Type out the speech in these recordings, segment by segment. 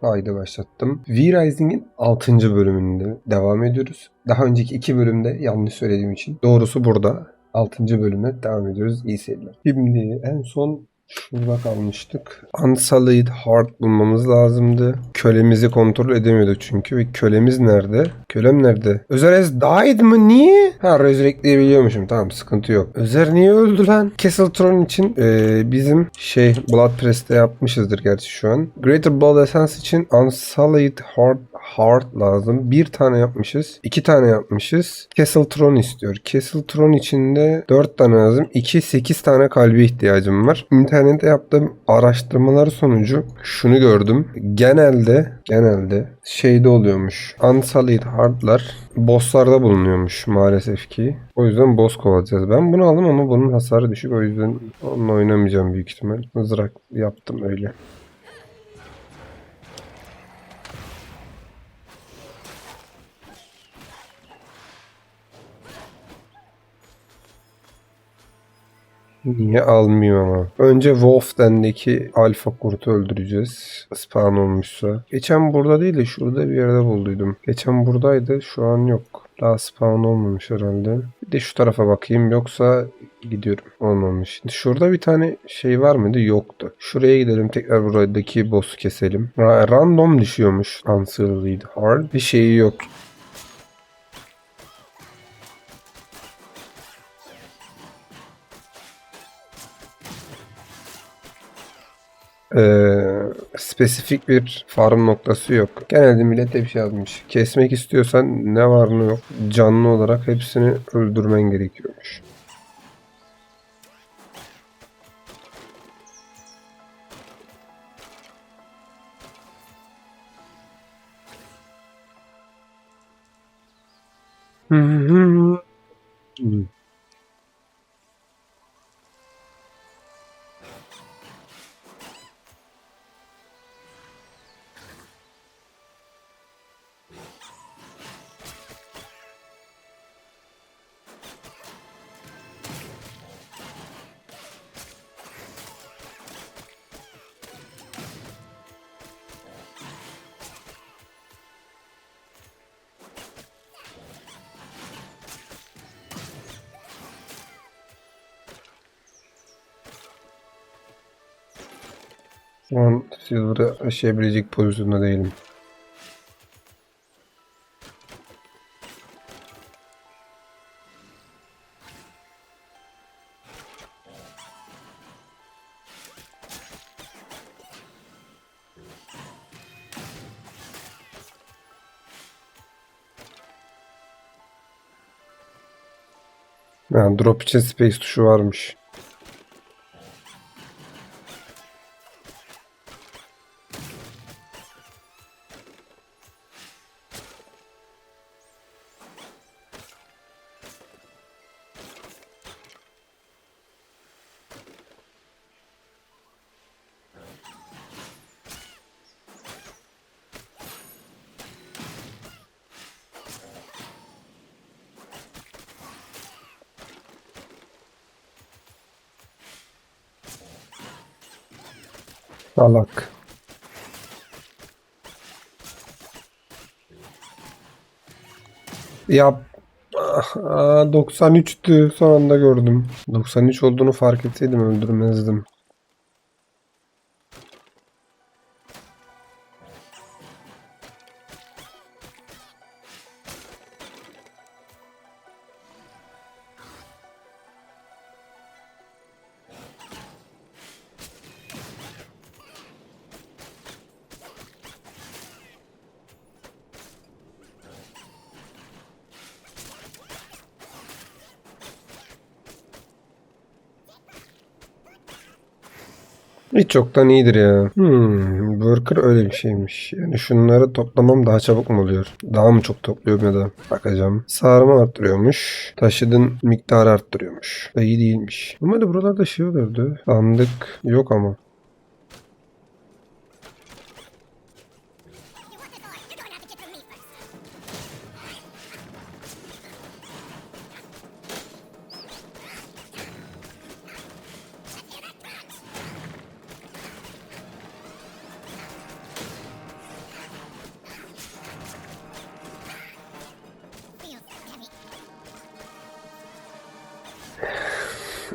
Kaydı başlattım. V-Rising'in 6. bölümünde devam ediyoruz. Daha önceki 2 bölümde yanlış söylediğim için. Doğrusu burada. 6. bölüme devam ediyoruz. İyi seyirler. Şimdi en son şurada kalmıştık. Unsullied Heart bulmamız lazımdı. Kölemizi kontrol edemiyorduk çünkü. Ve kölemiz nerede? Kölem nerede? Özer died mı? Niye? Ha resurrectleyebiliyormuşum. Tamam sıkıntı yok. Özer niye öldü lan? Castle Throne için eee, bizim şey Blood Press'te yapmışızdır gerçi şu an. Greater Blood Essence için Unsullied Heart Heart lazım. Bir tane yapmışız. iki tane yapmışız. Castle Throne istiyor. Castle Throne içinde 4 tane lazım. 2 8 tane kalbe ihtiyacım var. İnternette yaptığım araştırmalar sonucu şunu gördüm. Genelde genelde şeyde oluyormuş. Unsullied Heart'lar bosslarda bulunuyormuş maalesef ki. O yüzden boss kovalayacağız. Ben bunu aldım ama bunun hasarı düşük. O yüzden onunla oynamayacağım büyük ihtimal. Mızrak yaptım öyle. Niye almıyor ama? Önce Wolfden'deki alfa kurtu öldüreceğiz. Spawn olmuşsa. Geçen burada değil de şurada bir yerde bulduydum. Geçen buradaydı. Şu an yok. Daha spawn olmamış herhalde. Bir de şu tarafa bakayım. Yoksa gidiyorum. Olmamış. Şimdi şurada bir tane şey var mıydı? Yoktu. Şuraya gidelim. Tekrar buradaki boss'u keselim. Ra- Random düşüyormuş. Unsullied Hard. Bir şeyi yok. Ee, spesifik bir farm noktası yok. Genelde millet hep şey yazmış. Kesmek istiyorsan ne var ne yok canlı olarak hepsini öldürmen gerekiyormuş. Şu an Silver'ı aşabilecek pozisyonda değilim. Yani drop için space tuşu varmış. Salak. Yap. Ah, 93'tü son gördüm. 93 olduğunu fark etseydim öldürmezdim. Hiç çoktan iyidir ya. Hmm, worker öyle bir şeymiş. Yani şunları toplamam daha çabuk mu oluyor? Daha mı çok topluyorum ya da bakacağım. Sarma arttırıyormuş. Taşıdın miktarı arttırıyormuş. Da iyi değilmiş. Normalde buralarda şey olurdu. Sandık yok ama.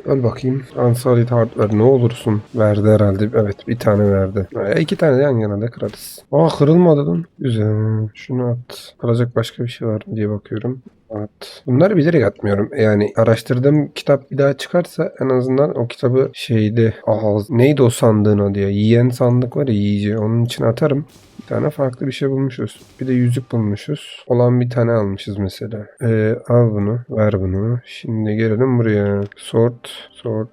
Öl bakayım. Heart ver ne olursun. Verdi herhalde. Evet bir tane verdi. E, iki tane yan yana da kırarız. Aa kırılmadı lan. Güzel. Şunu at. Kıracak başka bir şey var mı diye bakıyorum. At. Bunları bilerek atmıyorum. Yani araştırdığım kitap bir daha çıkarsa en azından o kitabı şeyde ağız neydi o sandığın adı ya? Yiyen sandık var ya yiyici. Onun için atarım. Bir tane farklı bir şey bulmuşuz. Bir de yüzük bulmuşuz. Olan bir tane almışız mesela. Ee, al bunu. Ver bunu. Şimdi gelelim buraya. Sort. Sort.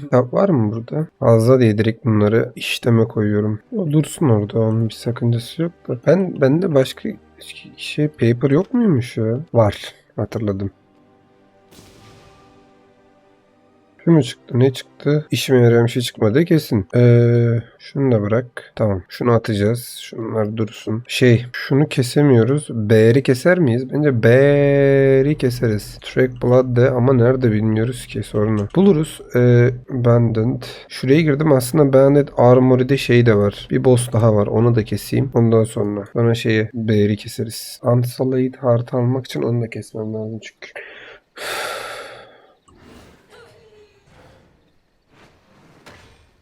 Kitap var mı burada? Fazla diye direkt bunları işleme koyuyorum. O dursun orada. Onun bir sakıncası yok da. Ben bende başka şey paper yok muymuş ya? Var. Hatırladım. Şu mu çıktı? Ne çıktı? İşime yarayan bir şey çıkmadı kesin. Ee, şunu da bırak. Tamam. Şunu atacağız. Şunlar dursun. Şey, şunu kesemiyoruz. B'ri keser miyiz? Bence B'ri keseriz. Track Blood de ama nerede bilmiyoruz ki sorunu. Buluruz. Ee, Banded. Şuraya girdim. Aslında Banded Armory'de şey de var. Bir boss daha var. Onu da keseyim. Ondan sonra. Sonra şeyi B'ri keseriz. Unsullied Heart almak için onu da kesmem lazım çünkü.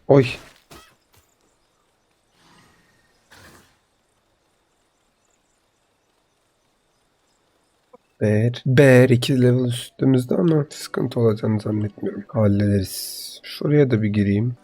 Oy. Ber. Ber 2 level üstümüzde ama sıkıntı olacağını zannetmiyorum. Hallederiz. Şuraya da bir gireyim.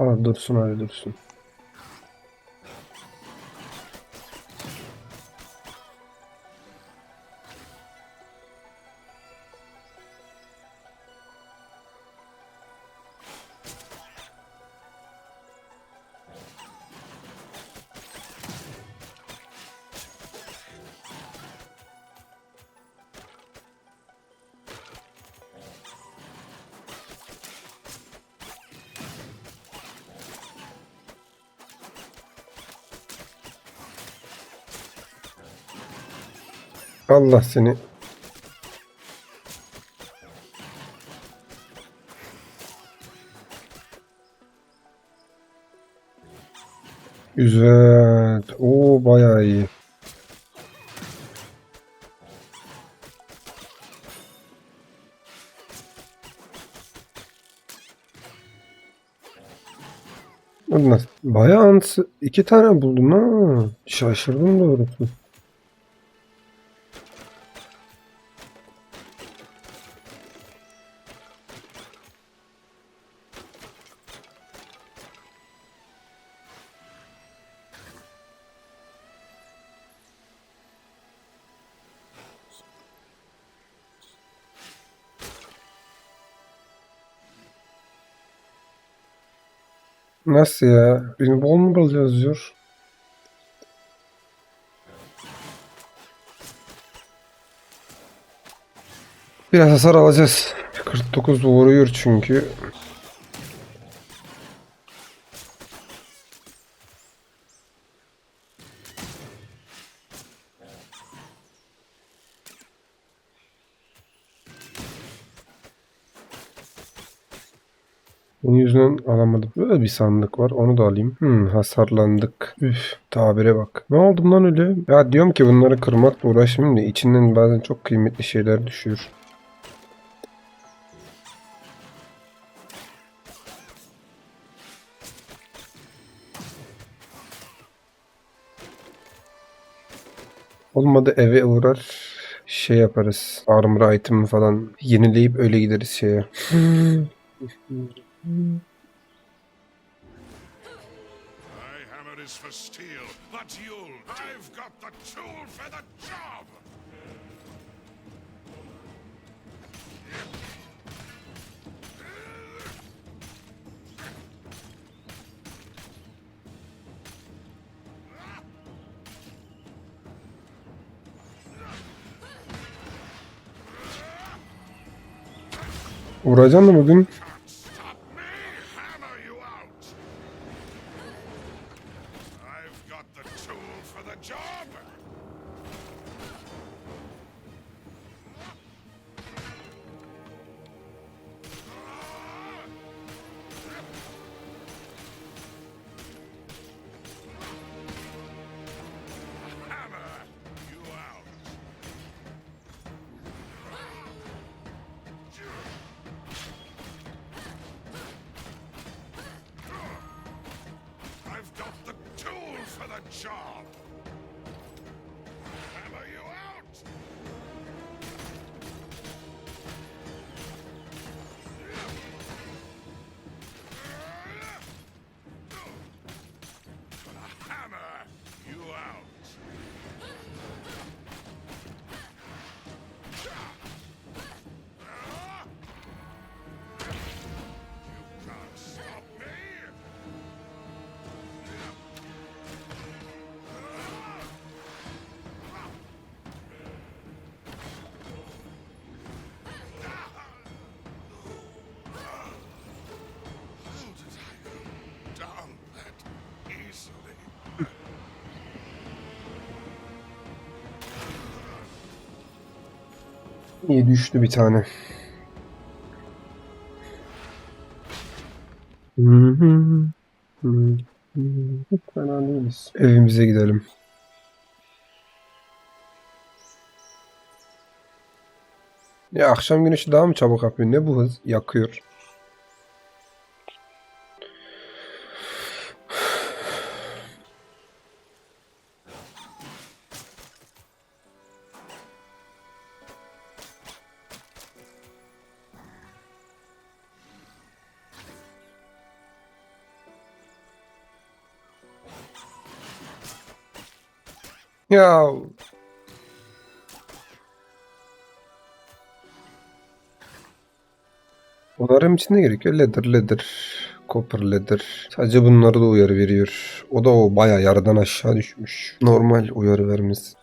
Aa dursun hadi dursun. Allah seni. Güzel. Oo bayağı iyi. Bayağı ansı iki tane buldum ha. Şaşırdım doğrusu. Nasıl ya? Beni bol mu bulacağız diyor. Biraz hasar alacağız. 49 vuruyor çünkü. Bunun yüzünden alamadım. Böyle bir sandık var. Onu da alayım. Hmm, hasarlandık. Üf, tabire bak. Ne oldu lan öyle? Ya diyorum ki bunları kırmakla uğraşmayayım da içinden bazen çok kıymetli şeyler düşüyor. Olmadı eve uğrar şey yaparız. Armor item falan yenileyip öyle gideriz şeye. My hammer is for steel, but you'll. I've got the tool for the job! Vuracaksın mı bugün? İyi düştü bir tane. Fena değiliz. Evimize gidelim. Ya akşam güneşi daha mı çabuk yapıyor? Ne bu hız? Yakıyor. Ya Onarım için ne gerekiyor? Leather, leather, copper leather. Sadece bunları da uyarı veriyor. O da o baya yarıdan aşağı düşmüş. Normal uyarı vermesi.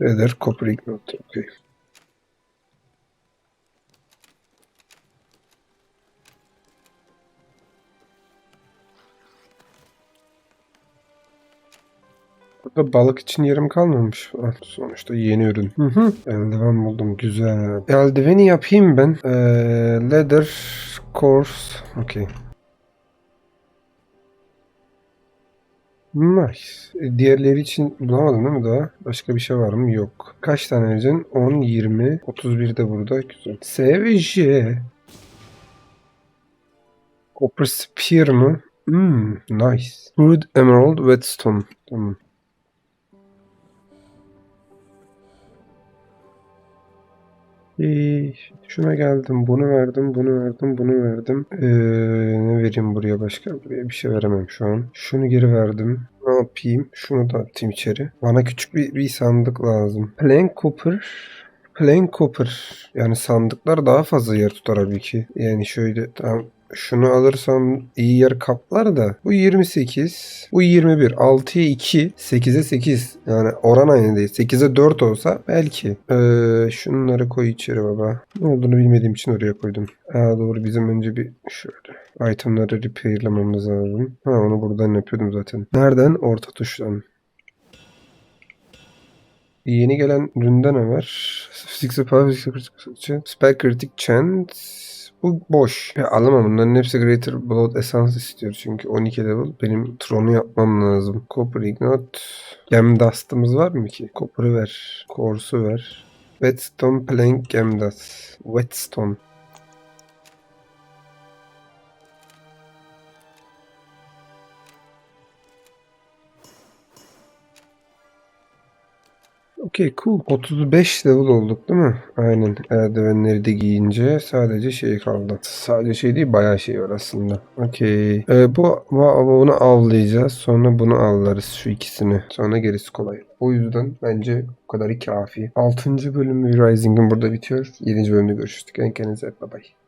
Leather, copper ignite. Okay. Burada balık için yerim kalmamış. Ah, Sonuçta yeni ürün. Hı hı. Eldiven buldum. Güzel. Eldiveni yapayım ben. Ee, leather course. Okey. Nice. E, Diğerleri için bulamadım değil mi daha? Başka bir şey var mı? Yok. Kaç tane vereceksin? 10, 20, 31 de burada. Güzel. S ve J. Copper Spear mı? Hmm, nice. Wood Emerald Whetstone. Tamam. Ee, şuna geldim, bunu verdim, bunu verdim, bunu verdim. Ee, ne vereyim buraya başka? Buraya bir şey veremem şu an. Şunu geri verdim. Ne yapayım? Şunu da atayım içeri. Bana küçük bir, bir sandık lazım. Plain Copper. Plain Copper. Yani sandıklar daha fazla yer tutar tabii ki. Yani şöyle tamam. Şunu alırsam iyi yer kaplar da. Bu 28. Bu 21. 6'ya 2. 8'e 8. Yani oran aynı değil. 8'e 4 olsa belki. Ee, şunları koy içeri baba. Ne olduğunu bilmediğim için oraya koydum. Aa, doğru bizim önce bir şöyle itemları repairlamamız lazım. Ha onu buradan yapıyordum zaten. Nereden? Orta tuştan. Yeni gelen üründe ne var? Six of Power, Spell Critic Chant. Bu boş. Ya alamam bunların hepsi Greater Blood Essence istiyor çünkü 12 level. Benim Tron'u yapmam lazım. Copper Ignite. Gem Dust'ımız var mı ki? Copper'ı ver. Core'su ver. Whetstone Plank Gem Dust. Whetstone. Okey cool. 35 level olduk değil mi? Aynen. Eldivenleri de giyince sadece şey kaldı. Sadece şey değil bayağı şey var aslında. Okey. Ee, bu, bu bunu avlayacağız. Sonra bunu avlarız şu ikisini. Sonra gerisi kolay. O yüzden bence bu kadarı kafi. 6. bölüm Rising'in burada bitiyor. 7. bölümde görüşürüz. Kendinize bye bye.